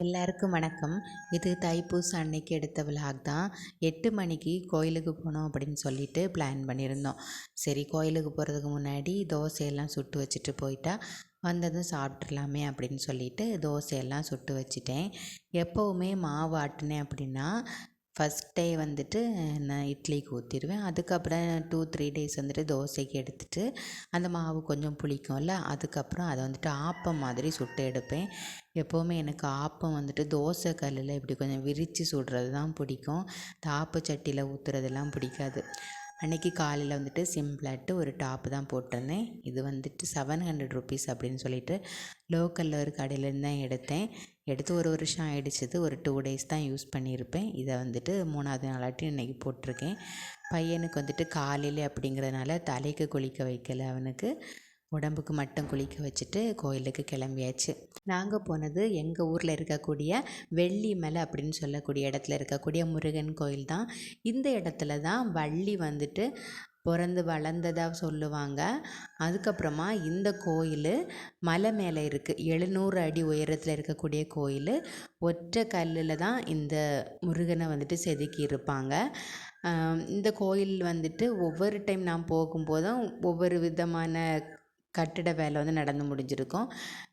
எல்லாருக்கும் வணக்கம். இது தைப்பூச அன்னைக்கு எடுத்த விலாக் தான். எட்டு மணிக்கு கோயிலுக்கு போகணும் அப்படின்னு சொல்லிட்டு பிளான் பண்ணியிருந்தோம். சரி கோயிலுக்கு போகிறதுக்கு முன்னாடி தோசையெல்லாம் சுட்டு வச்சுட்டு போயிட்டா வந்ததும் சாப்பிட்றலாமே அப்படின்னு சொல்லிட்டு தோசையெல்லாம் சுட்டு வச்சுட்டேன். எப்போவுமே மாவு ஆட்டினேன் அப்படின்னா ஃபஸ்ட் டே வந்துட்டு நான் இட்லிக்கு ஊற்றிடுவேன் அதுக்கப்புறம் டூ த்ரீ டேஸ் வந்துட்டு தோசைக்கு எடுத்துட்டு அந்த மாவு கொஞ்சம் புளிக்கும்ல அதுக்கப்புறம் அதை வந்துட்டு ஆப்பம் மாதிரி சுட்டு எடுப்பேன். எப்போவுமே எனக்கு ஆப்பம் வந்துட்டு தோசை கல்லில் இப்படி கொஞ்சம் விரித்து சுடுறது தான் பிடிக்கும். தாப்பு சட்டியில் ஊற்றுறதெல்லாம் பிடிக்காது. அன்றைக்கி காலையில் வந்துட்டு சிம்பிளாட்டு ஒரு டாப்பு தான் போட்டிருந்தேன். இது வந்துட்டு செவன் ஹண்ட்ரட் ருபீஸ் அப்படின்னு சொல்லிட்டு லோக்கலில் ஒரு கடையிலேருந்து தான் எடுத்தேன். எடுத்து ஒரு வருஷம் ஆகிடுச்சிது ஒரு டூ டேஸ் தான் யூஸ் பண்ணியிருப்பேன். இதை வந்துட்டு மூணாவது நாளாட்டி இன்றைக்கி போட்டிருக்கேன். பையனுக்கு வந்துட்டு காலையில் அப்படிங்கிறதுனால தலைக்கு குளிக்க வைக்கல அவனுக்கு. உடம்புக்கு மட்டும் குளிக்க வச்சுட்டு கோயிலுக்கு கிளம்பியாச்சு. நாங்கள் போனது எங்கள் ஊரில் இருக்கக்கூடிய வெள்ளி மலை அப்படின்னு சொல்லக்கூடிய இடத்துல இருக்கக்கூடிய முருகன் கோயில் தான். இந்த இடத்துல தான் வள்ளி வந்துட்டு பிறந்து வளர்ந்ததாக சொல்லுவாங்க. அதுக்கப்புறமா இந்த கோயில் மலை மேலே இருக்குது எழுநூறு அடி உயரத்தில் இருக்கக்கூடிய கோயில். ஒற்றை கல்லில் தான் இந்த முருகனை வந்துட்டு செதுக்கி இருப்பாங்க. இந்த கோயில் வந்துட்டு ஒவ்வொரு டைம் நான் போகும்போதும் ஒவ்வொரு விதமான கட்டிட வேலை வந்து நடந்து முடிஞ்சிருக்கும்.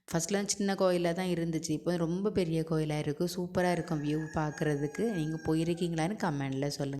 ஃபஸ்ட்லாம் சின்ன கோயிலாக தான் இருந்துச்சு. இப்போ ரொம்ப பெரிய கோயிலாக இருக்குது சூப்பராக இருக்கும் வியூ பார்க்குறதுக்கு நீங்கள் போயிருக்கீங்களான்னு கமெண்டில் சொல்லுங்கள்